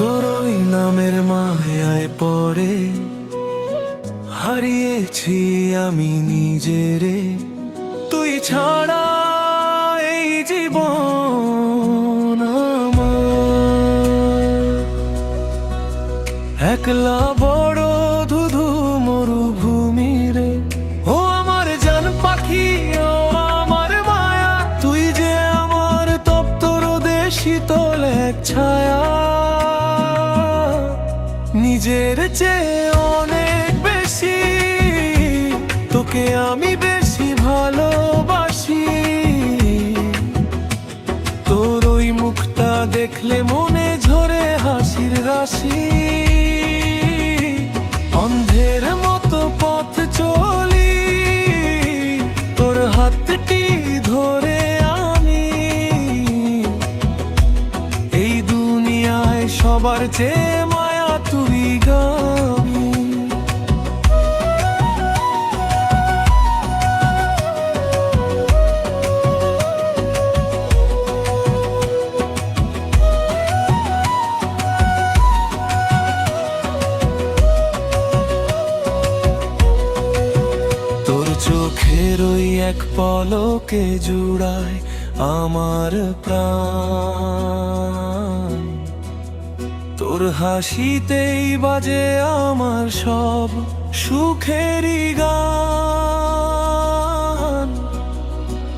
নামের মায়ায় পড়ে। হারিয়েছি আমি নিজেরে। তুই ছাড়া এই জীবন একলা বড় ধুধু মরুভূমি রে। ও আমার জান পাখি, ও আমার মায়া। তুই যে আমার তপ্ত রোদে শীতল এক ছায়া। নিজের চেয়ে অনেক বেশি, তোকে আমি বেশি ভালোবাসি। তোর ওই মুখটা দেখলে মনে ঝরে হাসির রাশি। অন্ধের মতো পথ চলি, তোর হাতটি ধরে আমি এই দুনিয়ায় সবার চেয়ে চোখের ওই এক পলকে জুড়ায় আমার প্রাণ। তোর হাসিতেই বাজে আমার সব সুখেরই গান।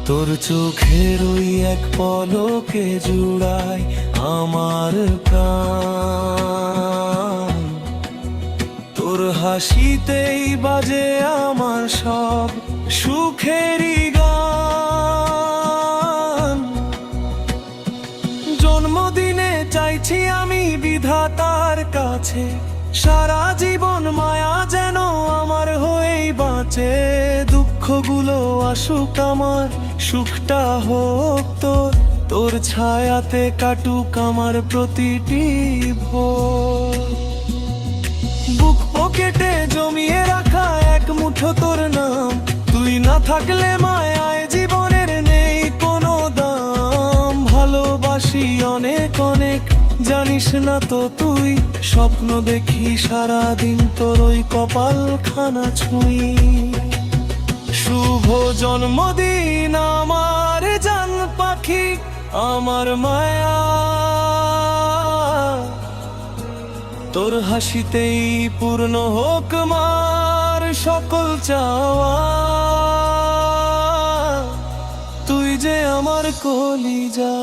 তোর চোখের ওই এক পলকে জুড়ায় আমার প্রাণ। হাসিতেই বাজে আমার সব সুখেরই গান। জন্মদিনে চাইছি আমি বিধাতার কাছে, সারা জীবন মায়া যেন আমার হয়েই বাঁচে। দুঃখগুলো আসুক আমার, সুখটা হোক তোর তোর ছায়াতে কাটুক আমার প্রতিটি ভোর। জমিয়ে রাখা এক মুঠো তোর নাম। তুই না থাকলে মায়ায় জীবনের নেই কোনো দাম। ভালোবাসি অনেক অনেক, জানিস না তো তুই। স্বপ্ন দেখি সারাদিন তোর ওই কপাল খানা ছুঁই। শুভ জন্মদিন আমার জান পাখি, আমার মায়া তোর হাসিতেই পূর্ণ হোক মার সকল চাওয়া। তুই যে আমার কলিজা।